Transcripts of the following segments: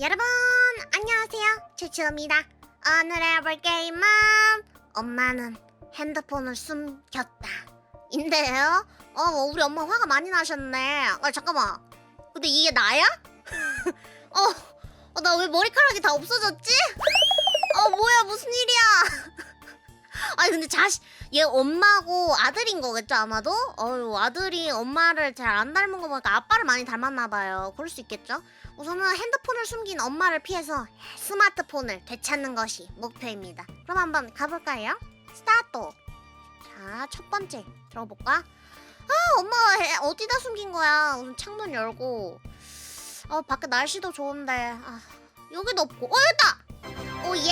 여러분 안녕하세요 추추입니다 오늘 해볼 게임은 엄마는 핸드폰을 숨겼다 인데요 어 우리 엄마 화가 많이 나셨네 아 잠깐만 근데 이게 나야? 어 나 왜 머리카락이 다 없어졌지? 어 뭐야 무슨 일이야 아니 근데 자식 얘 엄마고 아들인 거겠죠 아마도? 어유 아들이 엄마를 잘 안 닮은 거 보니까 아빠를 많이 닮았나 봐요 그럴 수 있겠죠? 우선은 핸드폰을 숨긴 엄마를 피해서 스마트폰을 되찾는 것이 목표입니다. 그럼 한번 가볼까요? 스타트! 자, 첫 번째 들어볼까? 아, 엄마 해- 어디다 숨긴 거야? 우선 창문 열고. 어, 밖에 날씨도 좋은데. 아, 여기도 없고. 어, 여기다! 오, 예!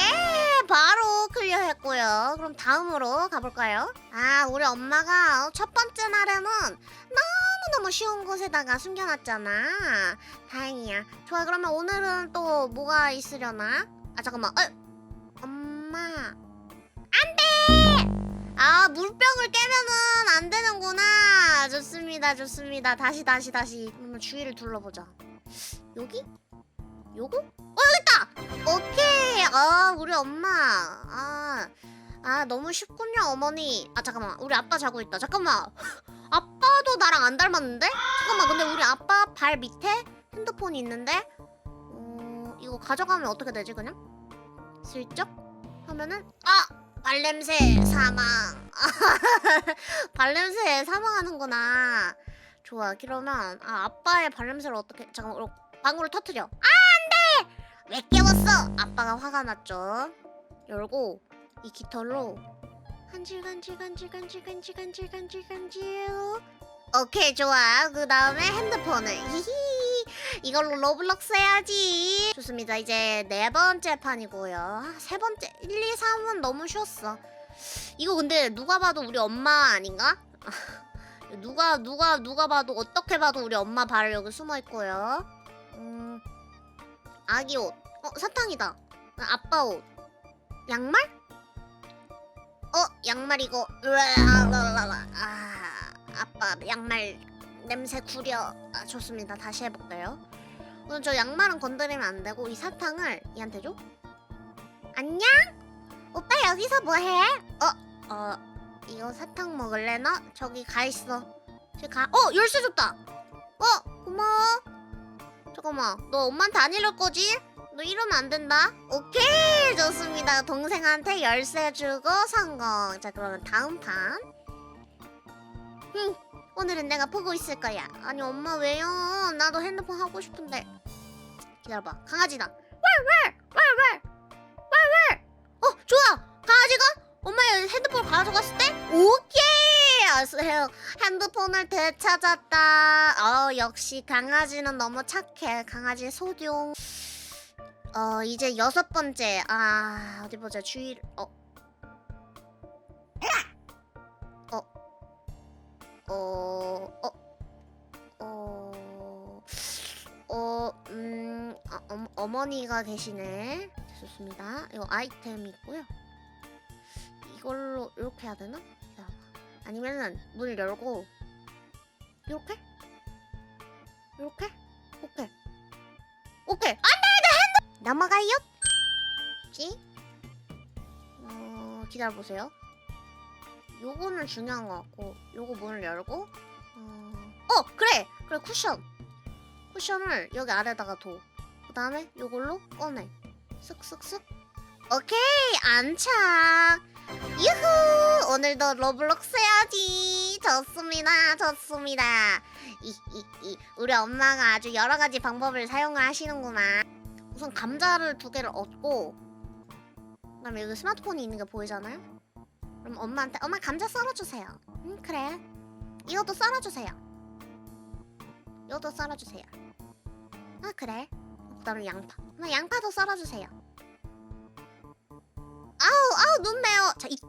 바로 클리어했고요. 그럼 다음으로 가볼까요? 아, 우리 엄마가 첫 번째 날에는 너무너무 쉬운 곳에다가 숨겨놨잖아. 다행이야. 좋아, 그러면 오늘은 또 뭐가 있으려나? 아, 잠깐만. 어, 엄마. 안 돼! 아, 물병을 깨면은 안 되는구나. 좋습니다, 좋습니다. 다시, 다시, 다시. 그러면 주위를 둘러보자. 여기? 요거? 어, 여기 있다! 오케이. 아, 우리 엄마. 아, 아, 너무 쉽군요, 어머니. 아, 잠깐만. 우리 아빠 자고 있다. 잠깐만. 아빠도 나랑 안 닮았는데? 잠깐만, 근데 우리 아빠 발 밑에 핸드폰이 있는데 어, 이거 가져가면 어떻게 되지 그냥? 슬쩍 하면은 아 발냄새 사망 발냄새 사망하는구나 좋아 그러면 아 아빠의 발냄새를 어떻게 잠깐만 어, 방울을 터트려 아 왜 깨웠어? 아빠가 화가 났죠. 열고 이 깃털로 간질 간질 간질 간질 간질 간질 간질 오케이 좋아. 그 다음에 핸드폰을. 히히. 이걸로 로블록스 해야지. 좋습니다. 이제 네 번째 판이고요. 아, 세 번째. 1, 2, 3은 너무 쉬웠어. 이거 근데 누가 봐도 우리 엄마 아닌가? 누가 누가 누가 봐도 어떻게 봐도 우리 엄마 발을 여기 숨어 있고요. 음 아기 옷. 어 사탕이다. 아, 아빠 옷. 양말? 어 양말 이거. 으아, 아 아빠 양말 냄새 구려. 아, 좋습니다. 다시 해볼게요. 우선 저 양말은 건드리면 안 되고 이 사탕을 얘한테 줘. 안녕? 오빠 여기서 뭐해? 어 어 이거 사탕 먹을래 너 저기 가 있어. 저기 가 어 열쇠 줬다. 어 고마워 잠깐만 너 엄마한테 안 이럴 거지 너 이러면 안 된다 오케이 좋습니다 동생한테 열쇠 주고 성공 자 그러면 다음 판 응, 오늘은 내가 보고 있을 거야. 아니 엄마 왜요? 나도 핸드폰 하고 싶은데. 기다려봐. 강아지다. 왈왈왈왈왈왈. 어 좋아. 강아지가 엄마의 핸드폰을 가져갔을 때 오케이. 아세요. 핸드폰을 되찾았다. 어 역시 강아지는 너무 착해. 강아지 소룡. 어 이제 여섯 번째. 아 어디 보자. 주의를. 어. 어, 어, 어, 어, 음, 아, 어, 어머니가 계시네. 좋습니다. 이거 아이템 있고요. 이걸로 이렇게 해야 되나? 아니면은 문 열고 이렇게? 이렇게? 오케이. 오케이. 안돼, 내 핸드. 넘어가요. 지? 어, 기다려 보세요. 요거는 중요한 것 같고 요거 문을 열고 어, 어 그래 그래 쿠션 쿠션을 여기 아래다가 둬 그 다음에 요걸로 꺼내 쓱쓱쓱 오케이 안착 유후 오늘도 로블록스 해야지 좋습니다 좋습니다 이, 이, 이, 우리 엄마가 아주 여러 가지 방법을 사용을 하시는구만 우선 감자를 두 개를 얻고 그다음에 여기 스마트폰이 있는 게 보이잖아요 그럼 엄마한테 엄마 감자 썰어주세요. 응 그래. 이것도 썰어주세요. 이것도 썰어주세요. 아 그래. 그다음에 양파. 양파도 썰어주세요. 아우 아우 눈 매워. 자 이때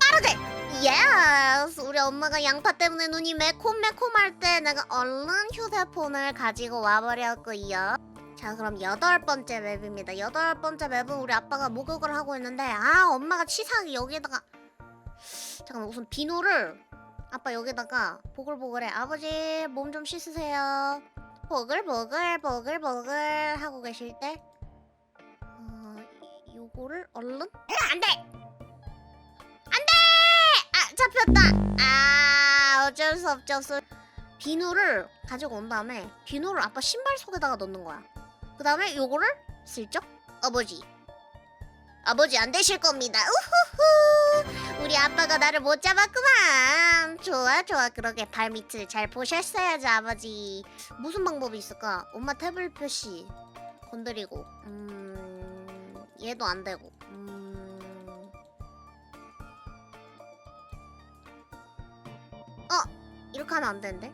빠르게. 예스. 우리 엄마가 양파 때문에 눈이 매콤매콤할 때 내가 얼른 휴대폰을 가지고 와버렸고요. 자 그럼 여덟 번째 맵입니다. 여덟 번째 맵은 우리 아빠가 목욕을 하고 있는데 아 엄마가 치사하게 여기에다가 잠깐만 우선 비누를 아빠 여기다가 보글보글해 아버지 몸 좀 씻으세요 보글보글 보글보글 하고 계실 때 어, 이- 요거를 얼른? 안 돼! 안 돼! 아 잡혔다! 아 어쩔 수 없죠 비누를 가지고 온 다음에 비누를 아빠 신발 속에다가 넣는 거야. 그 다음에 요거를 슬쩍 아버지. 아버지 안 되실 겁니다. 우후후! 우리 아빠가 나를 못 잡았구만. 좋아 좋아. 그러게 발 밑을 잘 보셨어야죠 아버지. 무슨 방법이 있을까? 엄마 태블릿 표시 건드리고 음 얘도 안 되고 음 어! 이렇게 하면 안 되는데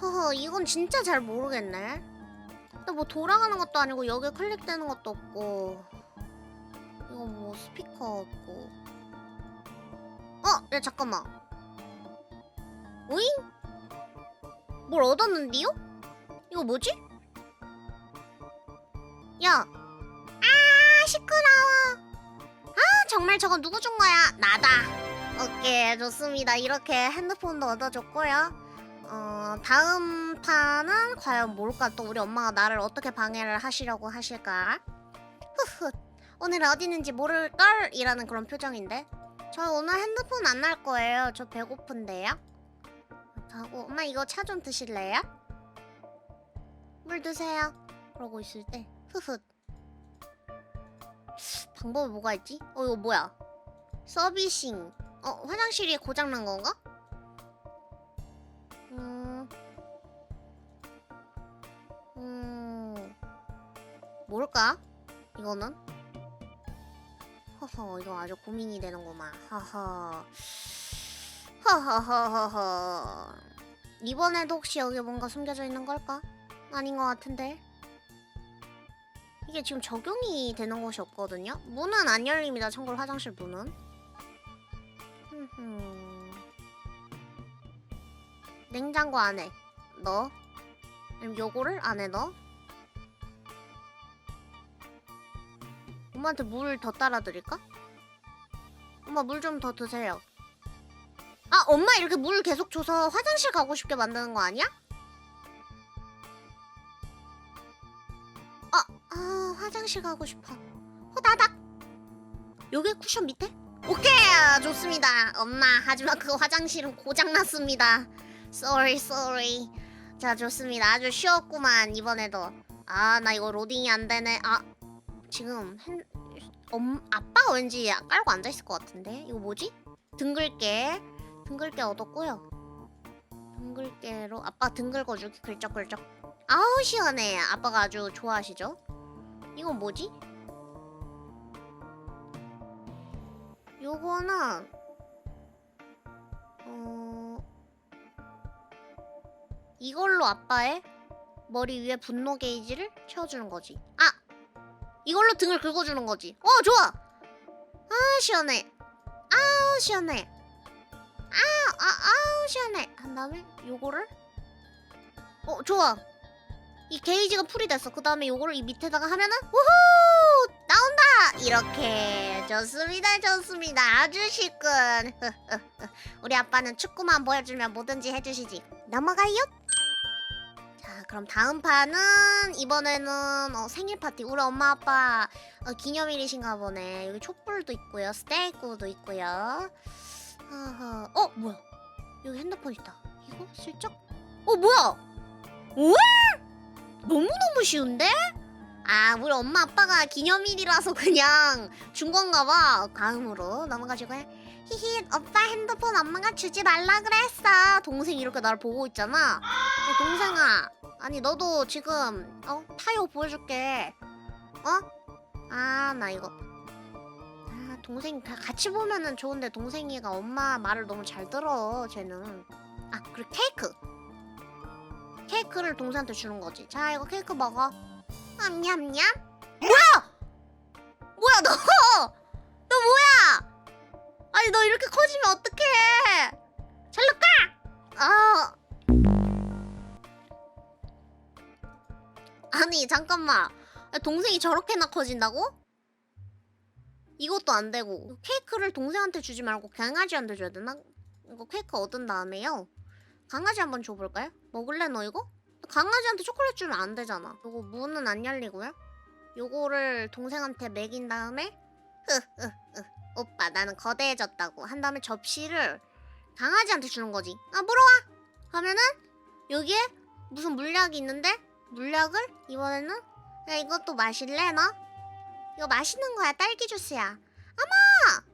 허허 이건 진짜 잘 모르겠네 근데 뭐 돌아가는 것도 아니고 여기 클릭되는 것도 없고 이거 뭐 스피커 없고 어! 야 잠깐만 오잉? 뭘 얻었는데요? 이거 뭐지? 야! 아 시끄러워. 아 정말 저거 누구 준 거야? 나다. 오케이 좋습니다. 이렇게 핸드폰도 얻어줬고요. 어 다음 판은 과연 뭘까? 또 우리 엄마가 나를 어떻게 방해를 하시려고 하실까? 흐흐 오늘 어디 있는지 모를 걸? 이라는 그런 표정인데. 저 오늘 핸드폰 안날 거예요. 저 배고픈데요? 하고 엄마 이거 차 좀 드실래요? 물 드세요. 그러고 있을 때 흐흐 방법이 뭐가 있지? 어 이거 뭐야 서비싱 어 화장실이 고장 난 건가? 음... 음... 뭘까? 이거는? 허허 이거 아주 고민이 되는구만 허허 허허허허허 이번에도 혹시 여기 뭔가 숨겨져 있는 걸까? 아닌 것 같은데 이게 지금 적용이 되는 곳이 없거든요 문은 안 열립니다 참고로 화장실 문은. 냉장고 안에 넣어 아니면 요거를 안에 넣어 엄마한테 물 더 따라 드릴까? 엄마 물 좀 더 드세요. 아, 엄마 이렇게 물 계속 줘서 화장실 가고 싶게 만드는 거 아니야? 화장실 가고 싶어. 호다닥. 여기 쿠션 밑에? 오케이, 아, 좋습니다. 엄마, 하지만 그 화장실은 고장 났습니다. Sorry, sorry. 자, 좋습니다. 아주 쉬웠구만 이번에도. 아, 나 이거 로딩이 안 되네. 아, 지금 핸 엄 아빠가 왠지 깔고 앉아 있을 것 같은데 이거 뭐지? 등글게 등글게 얻었고요. 등글게로 아빠 등 긁어주기 글쩍글쩍. 아우 시원해. 아빠가 아주 좋아하시죠? 이건 뭐지? 요거는 어 이걸로 아빠의 머리 위에 분노 게이지를 채워주는 거지. 아 이걸로 등을 긁어주는 거지. 어 좋아. 아 시원해. 아우 시원해. 아우 아, 아우 시원해. 한 다음에 요거를 어 좋아. 이 게이지가 풀이 됐어. 그 다음에 요거를 이 밑에다가 하면은 우후 나온다. 이렇게 좋습니다 좋습니다 아주 쉽군. 우리 아빠는 축구만 보여주면 뭐든지 해주시지. 넘어가요. 자, 그럼 다음 판은 이번에는 어, 생일 파티. 우리 엄마 아빠 어, 기념일이신가 보네. 여기 촛불도 있고요, 스테이크도 있고요. 어허. 어, 뭐야? 여기 핸드폰 있다. 이거 슬쩍? 어, 뭐야? 우와! 너무 너무 쉬운데? 아, 우리 엄마 아빠가 기념일이라서 그냥 준 건가 봐. 다음으로 넘어가시고 해. 히히, 오빠 핸드폰 엄마가 주지 말라 그랬어. 동생이 이렇게 날 보고 있잖아. 야, 동생아, 아니 너도 지금 어 타요 보여줄게. 어? 아 나 이거. 아 동생 다 같이 보면은 좋은데 동생이가 엄마 말을 너무 잘 들어. 쟤는. 아 그리고 케이크. 케이크를 동생한테 주는 거지. 자 이거 케이크 먹어. 냠냠냠. 뭐야? 뭐야 너? 너 뭐야? 아니 너 이렇게 커지면 어떡해? 잘로 가. 아. 아니 잠깐만 동생이 저렇게나 커진다고? 이것도 안 되고 케이크를 동생한테 주지 말고 강아지한테 줘야 되나? 이거 케이크 얻은 다음에요 강아지 한번 줘볼까요? 먹을래 너 이거? 강아지한테 초콜릿 주면 안 되잖아. 요거 문은 안 열리고요. 요거를 동생한테 먹인 다음에 흐흐흐 오빠 나는 거대해졌다고 한 다음에 접시를 강아지한테 주는 거지. 아 물어와 하면은 여기에 무슨 물약이 있는데 물약을 이번에는 야 이것도 마실래 너? 이거 맛있는 거야 딸기 주스야. 아마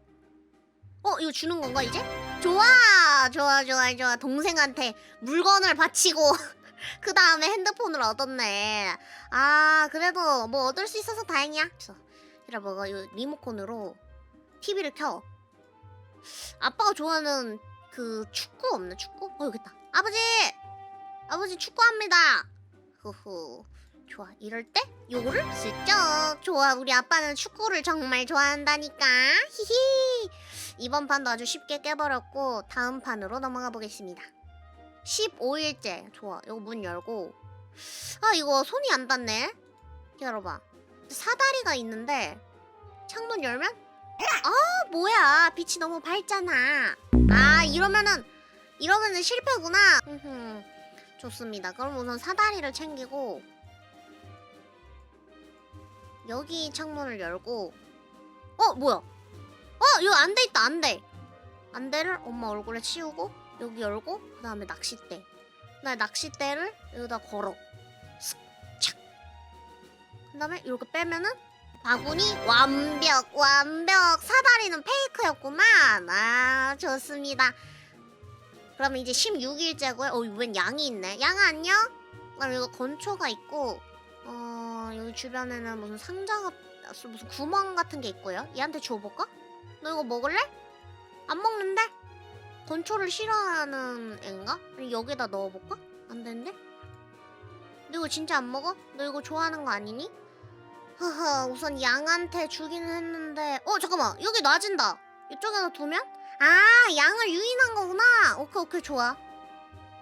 어 이거 주는 건가 이제? 좋아 좋아 좋아 좋아 동생한테 물건을 바치고 그 다음에 핸드폰을 얻었네. 아 그래도 뭐 얻을 수 있어서 다행이야. 이라 뭐가 요 리모컨으로 TV를 켜. 아빠가 좋아하는 그 축구 없나 축구? 어 여기 있다. 아버지 아버지 축구합니다. 후후. 좋아. 이럴 때 요거를 슬쩍. 좋아. 우리 아빠는 축구를 정말 좋아한다니까. 히히. 이번 판도 아주 쉽게 깨버렸고 다음 판으로 넘어가 보겠습니다. 15일째. 좋아. 이거 문 열고. 아 이거 손이 안 닿네. 기다려봐. 사다리가 있는데 창문 열면 아 뭐야. 빛이 너무 밝잖아. 아 이러면은 이러면은 실패구나. 좋습니다. 그럼 우선 사다리를 챙기고 여기 창문을 열고 어 뭐야? 어 이거 안돼 있다 안돼 안돼를 엄마 얼굴에 치우고 여기 열고 그 다음에 낚싯대. 나 낚싯대를 여기다 걸어. 슥착그 다음에 이렇게 빼면은 바구니 완벽 완벽 사다리는 페이크였구만. 아 좋습니다. 그러면 이제 16일째고요. 어웬 양이 있네. 양 안녕? 그럼 이거 건초가 있고 어 여기 주변에는 무슨 상자가 무슨 구멍 같은 게 있고요. 얘한테 줘볼까? 너 이거 먹을래? 안 먹는데? 건초를 싫어하는 앤가? 여기다 넣어볼까? 안 되는데? 너 이거 진짜 안 먹어? 너 이거 좋아하는 거 아니니? 허허 우선 양한테 주기는 했는데 어 잠깐만 여기 놔진다 이쪽에다 두면? 아 양을 유인한 거구나 오케이 오케이 좋아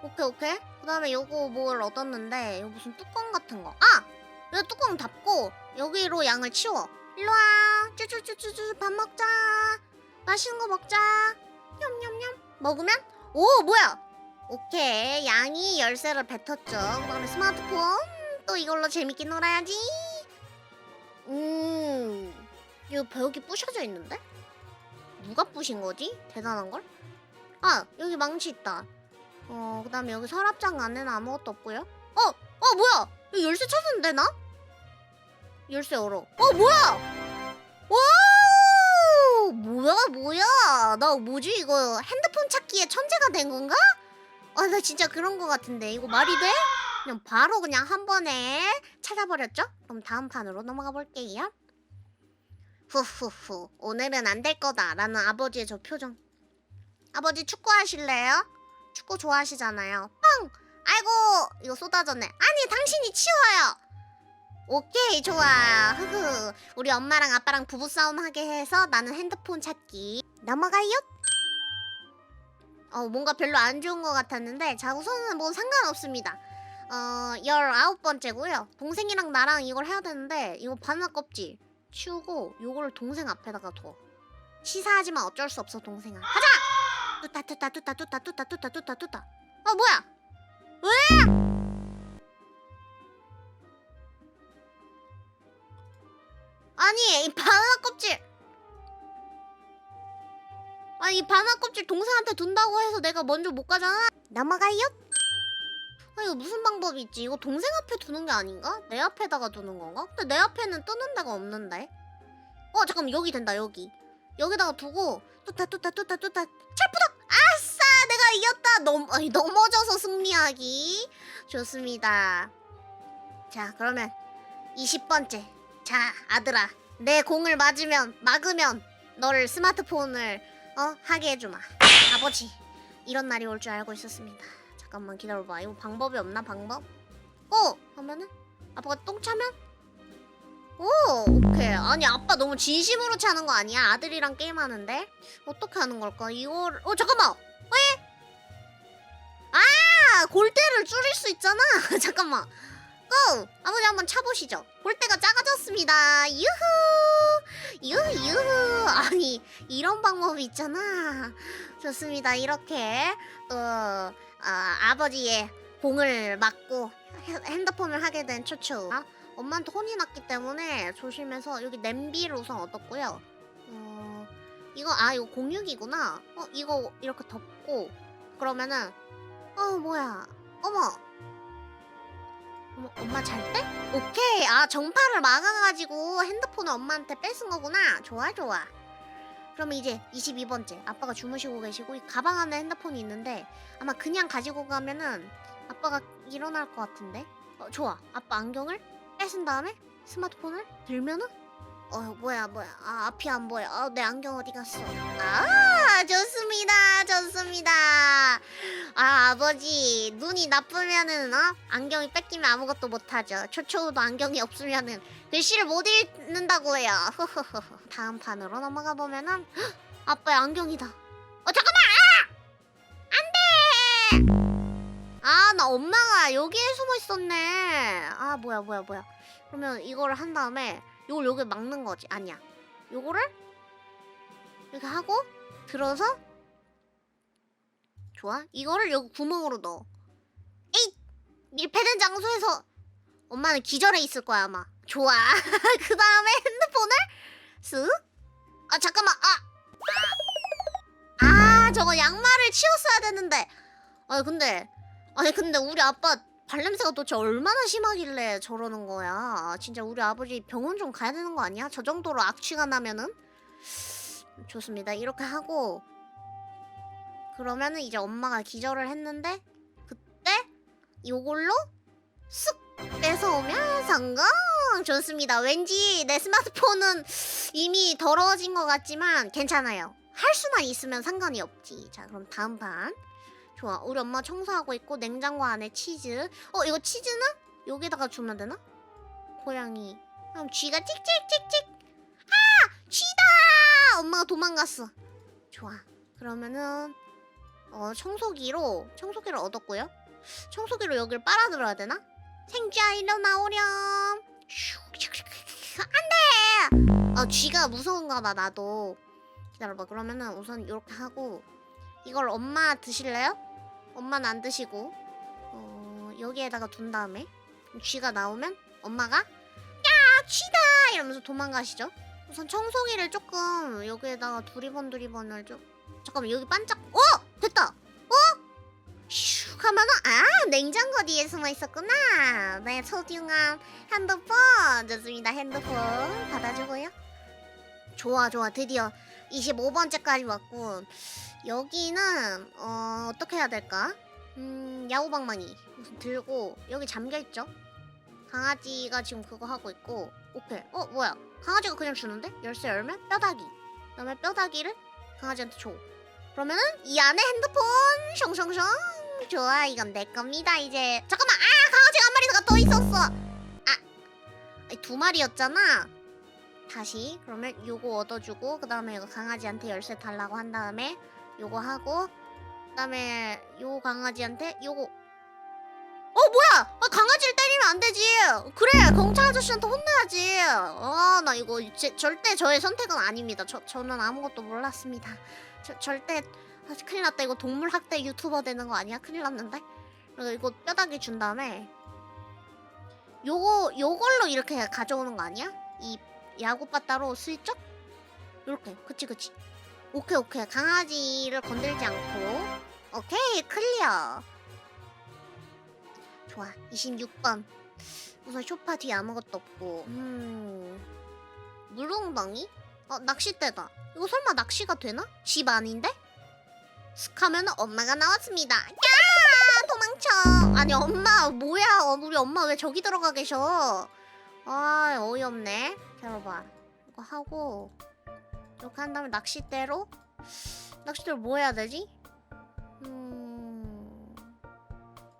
오케이 오케이 그 다음에 요거 뭘 얻었는데 이거 무슨 뚜껑 같은 거 아! 여기 뚜껑 닫고 여기로 양을 치워 일로와 쭈쭈쭈쭈쭈 밥 먹자 맛있는 거 먹자 냠냠냠 먹으면 오 뭐야 오케이 양이 열쇠를 뱉었죠 그 다음에 스마트폰 또 이걸로 재밌게 놀아야지 음 이거 벽이 부셔져 있는데? 누가 부신 거지? 대단한 걸? 아 여기 망치 있다 어, 그 다음에 여기 서랍장 안에는 아무것도 없고요. 어! 어, 뭐야! 열쇠 찾았는데, 나? 열쇠 열어. 어, 뭐야! 와! 뭐야, 뭐야! 나 뭐지, 이거 핸드폰 찾기에 천재가 된 건가? 아, 나 진짜 그런 거 같은데. 이거 말이 돼? 그냥 바로 그냥 한 번에 찾아버렸죠? 그럼 다음 판으로 넘어가 볼게요. 후후후. 오늘은 안 될 거다. 라는 아버지의 저 표정. 아버지 축구하실래요? 축구 좋아하시잖아요. 뻥! 아이고 이거 쏟아졌네. 아니 당신이 치워요. 오케이 좋아. 흐흐. 우리 엄마랑 아빠랑 부부 싸움 하게 해서 나는 핸드폰 찾기 넘어가요. 어 뭔가 별로 안 좋은 것 같았는데 자 우선은 뭐 상관없습니다. 어 열아홉 번째고요. 동생이랑 나랑 이걸 해야 되는데 이거 바나나 껍질 치우고 요거를 동생 앞에다가 둬. 치사하지만 어쩔 수 없어 동생아. 가자. 뚜따 뚜따 뚜따 뚜따 뚜따 뚜따 뚜따 뚜따 어 뭐야 왜 아니 이 바나나 껍질. 아니 이 바나나 껍질 동생한테 둔다고 해서 내가 먼저 못 가잖아? 넘어가요. 아 이거 무슨 방법이 있지? 이거 동생 앞에 두는 게 아닌가? 내 앞에다가 두는 건가? 근데 내 앞에는 뜨는 데가 없는데. 어 잠깐만. 여기 된다 여기. 여기다가 두고 뚜따 뚜따 뚜따 뚜따. 찰푸덕! 아싸! 내가 이겼다! 넘 아니, 넘어져서 승리하기. 좋습니다. 자 그러면 20번째. 자 아들아 내 공을 맞으면 막으면 너를 스마트폰을 어 하게 해주마. 아버지 이런 날이 올 줄 알고 있었습니다. 잠깐만 기다려봐. 이거 방법이 없나 방법? 어 하면은? 아빠가 똥 차면? 오 오케이. 아니 아빠 너무 진심으로 차는 거 아니야? 아들이랑 게임하는데? 어떻게 하는 걸까? 이걸 어 잠깐만. 왜? 아 골대를 줄일 수 있잖아. 잠깐만 고 아버지 한번 차보시죠. 골대가 작아졌습니다. 유후! 유후 유후! 아니 이런 방법이 있잖아. 좋습니다. 이렇게 또 어, 아버지의 공을 맞고 핸- 핸드폰을 하게 된 초초. 아, 엄마한테 혼이 났기 때문에 조심해서 여기 냄비를 우선 얻었고요. 어, 이거 아 이거 공육이구나. 어 이거 이렇게 덮고 그러면은 어 뭐야? 어머 어머 엄마 잘 때? 오케이 아 정파를 막아가지고 핸드폰을 엄마한테 뺏은 거구나. 좋아 좋아. 그러면 이제 22번째 아빠가 주무시고 계시고 이 가방 안에 핸드폰이 있는데 아마 그냥 가지고 가면은 아빠가 일어날 것 같은데 어 좋아 아빠 안경을 뺏은 다음에 스마트폰을 들면은 어 뭐야 뭐야. 아 앞이 안 보여. 아, 내 안경 어디 갔어? 아 좋습니다. 좋습니다. 아 아버지 눈이 나쁘면은 어? 안경이 뺏기면 아무것도 못하죠. 초초도 안경이 없으면은 글씨를 못 읽는다고 해요. 다음 판으로 넘어가 보면은 헉, 아빠의 안경이다. 어 잠깐만! 아나 엄마가 여기에 숨어 있었네. 아 뭐야 뭐야 뭐야. 그러면 이거를 한 다음에 요걸 여기 막는 거지. 아니야. 요거를 이렇게 하고 들어서 좋아. 이거를 여기 구멍으로 넣어. 에잇! 밀폐된 장소에서 엄마는 기절해 있을 거야 아마. 좋아. 그 다음에 핸드폰을 쓱아 잠깐만. 아! 아, 저거 양말을 치웠어야 되는데. 아니 근데. 아니 근데 우리 아빠 발냄새가 도대체 얼마나 심하길래 저러는 거야. 아, 진짜 우리 아버지 병원 좀 가야 되는 거 아니야? 저 정도로 악취가 나면은 좋습니다. 이렇게 하고 그러면은 이제 엄마가 기절을 했는데 그때 요걸로 쓱 뺏어오면 성공. 좋습니다. 왠지 내 스마트폰은 이미 더러워진 것 같지만 괜찮아요. 할 수만 있으면 상관이 없지. 자, 그럼 다음 판. 좋아. 우리 엄마 청소하고 있고 냉장고 안에 치즈. 어, 이거 치즈는 여기다가 주면 되나? 고양이. 그럼 쥐가 찍찍찍찍. 아! 쥐다! 엄마가 도망갔어. 좋아. 그러면은 어, 청소기로 청소기를 얻었고요. 청소기로 여기를 빨아들어야 되나? 생쥐야 일어나오렴. 안돼. 아 쥐가 무서운가 봐 나도. 기다려봐. 그러면은 우선 이렇게 하고 이걸 엄마 드실래요? 엄마는 안 드시고 어, 여기에다가 둔 다음에 쥐가 나오면 엄마가 야 쥐다! 이러면서 도망가시죠. 우선 청소기를 조금 여기에다가 두리번 두리번을 좀 잠깐만 여기 반짝 어! 됐다! 어? 슉 하면은 아 냉장고 뒤에 숨어 있었구나. 내 소중한 핸드폰. 좋습니다 핸드폰. 받아주고요. 좋아 좋아 드디어 25번째까지 왔군. 여기는 어, 어떻게 해야 될까? 음, 야구방망이 우선 들고 여기 잠겨 있죠? 강아지가 지금 그거 하고 있고 오케이. 어 뭐야? 강아지가 그냥 주는데? 열쇠 열면 뼈다귀. 그 다음에 뼈다귀를 강아지한테 줘. 그러면은 이 안에 핸드폰 숑숑숑 좋아 이건 내 겁니다 이제 잠깐만 아 강아지가 한 마리가 더 있었어 아 아니, 두 마리였잖아 다시 그러면 요거 얻어주고 그 다음에 이거 강아지한테 열쇠 달라고 한 다음에 요거 하고 그 다음에 요 강아지한테 요거 어 뭐야? 아, 강아지를 때리면 안 되지. 그래 경찰 아저씨한테 혼내야지. 아나 이거 제, 절대 저의 선택은 아닙니다. 저, 저는 아무것도 몰랐습니다. 저, 절대 아, 큰일 났다. 이거 동물 학대 유튜버 되는 거 아니야? 큰일 났는데? 이거 뼈다귀 준 다음에 요거 요걸로 이렇게 가져오는 거 아니야? 이 야구바 따로 슬쩍? 이렇게. 그치 그치. 오케이 오케이. 강아지를 건들지 않고. 오케이 클리어. 좋아. 26번. 우선 쇼파 뒤에 아무것도 없고. 음. 물웅덩이? 어 낚싯대다. 이거 설마 낚시가 되나? 집 아닌데? 슥 하면 엄마가 나왔습니다. 야! 도망쳐! 아니 엄마 뭐야? 어, 우리 엄마 왜 저기 들어가 계셔 아 어이없네. 기다려봐. 이거 하고 이렇게 한 다음에 낚싯대로? 낚싯대로 뭐 해야 되지? 음...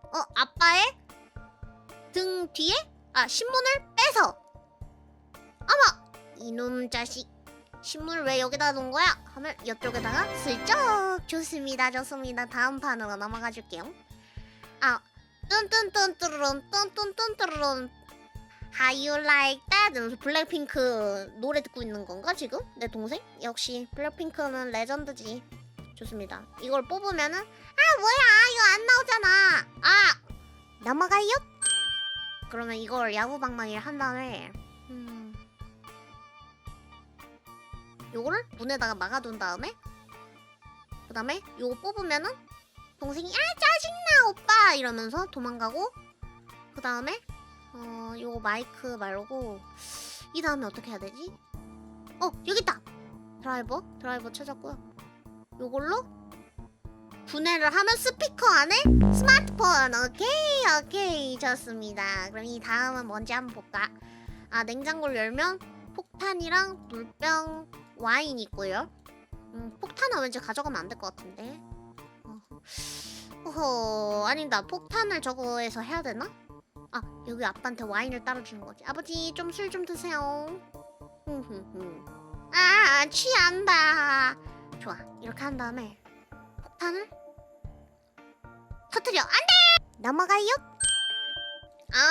어 아빠의 등 뒤에? 아 신문을 빼서. 어머 이놈 자식. 신문을 왜 여기다 놓은 거야? 하면 이쪽에다가 슬쩍 좋습니다 좋습니다. 다음 판으로 넘어가 줄게요. 아 뚠뚠뚠뚜루룬 뚠뚠뚠뚜루룬 How you like that? 이러면서 블랙핑크 노래 듣고 있는 건가 지금? 내 동생? 역시 블랙핑크는 레전드지 좋습니다 이걸 뽑으면은 아 뭐야 이거 안 나오잖아 아 넘어가요. 그러면 이걸 야구방망이를 한 다음에 음, 요거를 문에다가 막아둔 다음에 그 다음에 요거 뽑으면은 동생이 아 짜증나 오빠 이러면서 도망가고 그 다음에 어 요거 마이크 말고 이 다음에 어떻게 해야 되지? 어 여기 있다! 드라이버? 드라이버 찾았고요. 요걸로 분해를 하면 스피커 안에 스마트폰! 오케이 오케이! 좋습니다. 그럼 이 다음은 뭔지 한번 볼까? 아 냉장고를 열면 폭탄이랑 물병 와인 있고요. 음, 폭탄은 왠지 가져가면 안 될 것 같은데. 어. 어허 아니다. 폭탄을 저거에서 해야 되나? 아 여기 아빠한테 와인을 따라주는 거지. 아버지 좀 술 좀 드세요. 아 취한다. 좋아. 이렇게 한 다음에 폭탄을 터뜨려. 안돼! 넘어가요.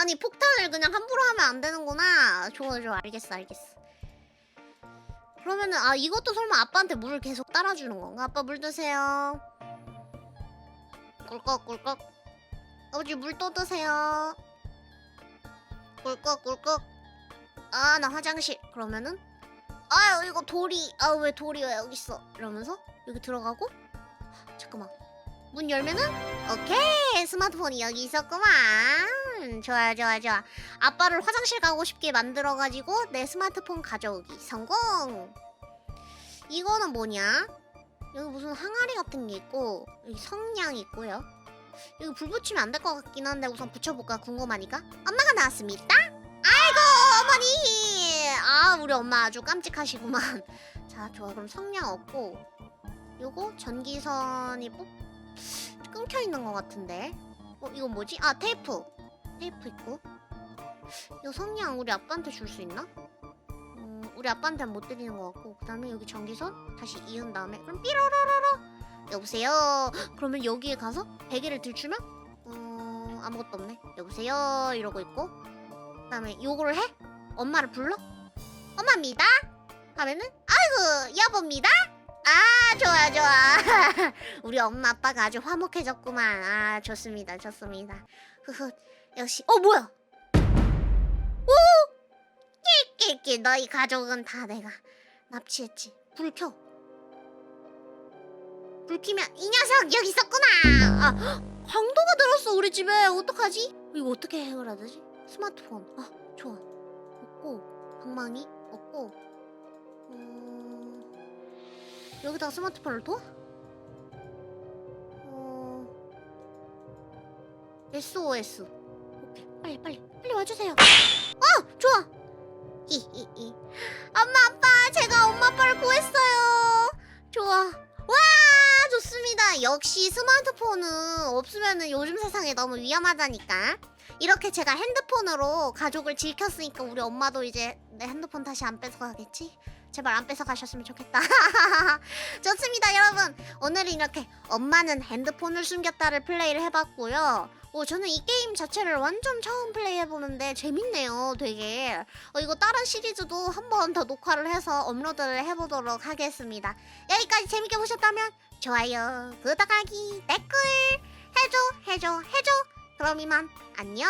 아니 폭탄을 그냥 함부로 하면 안 되는구나. 좋아 좋아. 알겠어 알겠어. 그러면은 아 이것도 설마 아빠한테 물을 계속 따라주는 건가? 아빠 물 드세요. 꿀꺽 꿀꺽. 아버지 물또 드세요 꿀꺽 꿀꺽. 아 나 화장실. 그러면은 아유 이거 돌이 아 왜 돌이 왜 여기 있어. 이러면서 여기 들어가고 잠깐만. 문 열면은 오케이 스마트폰이 여기 있었구만. 좋아 좋아 좋아. 아빠를 화장실 가고 싶게 만들어 가지고 내 스마트폰 가져오기 성공. 이거는 뭐냐? 여기 무슨 항아리 같은 게 있고 여기 성냥 있고요 여기 불 붙이면 안 될 것 같긴 한데 우선 붙여볼까? 궁금하니까? 엄마가 나왔습니다. 아이고 어머니! 아 우리 엄마 아주 깜찍하시구만. 자 좋아. 그럼 성냥 없고 요거 전기선이 뽑 끊겨 있는 것 같은데. 어 이건 뭐지? 아 테이프. 테이프 있고. 이 성냥 우리 아빠한테 줄 수 있나? 음, 우리 아빠한테 못 드리는 것 같고 그 다음에 여기 전기선 다시 이은 다음에 그럼 삐로로로로 여보세요? 그러면 여기에 가서 베개를 들추면? 어 아무것도 없네. 여보세요? 이러고 있고. 그 다음에 요거를 해? 엄마를 불러? 엄마입니다. 하면은 아이고 여보입니다. 아 좋아 좋아. 우리 엄마 아빠가 아주 화목해졌구만. 아 좋습니다 좋습니다. 흐흐 역시. 어 뭐야? 오! 끼끼끼 너희 가족은 다 내가 납치했지. 불 켜. 불 켜면 이 녀석 여기 있었구나. 아 강도가 들었어 우리 집에. 어떡하지? 이거 어떻게 해결해야 되지? 스마트폰. 아 좋아. 없고 방망이 없고. 음... 여기다가 스마트폰을 둬? 어... SOS 오케이. 빨리 빨리 빨리 와주세요. 아 좋아. 히히히 엄마 아빠 제가 엄마 아빠를 구했어요. 좋아. 와 좋습니다 역시 스마트폰은 없으면은 요즘 세상에 너무 위험하다니까 이렇게 제가 핸드폰으로 가족을 지켰으니까 우리 엄마도 이제 내 핸드폰 다시 안 뺏어가겠지? 제발 안 뺏어가셨으면 좋겠다. 좋습니다, 여러분. 오늘은 이렇게 엄마는 핸드폰을 숨겼다를 플레이를 해봤고요. 어, 저는 이 게임 자체를 완전 처음 플레이해보는데 재밌네요, 되게. 어, 이거 다른 시리즈도 한번 더 녹화를 해서 업로드를 해보도록 하겠습니다. 여기까지 재밌게 보셨다면 좋아요, 구독하기, 댓글 해줘, 해줘, 해줘. 그럼 이만 안녕.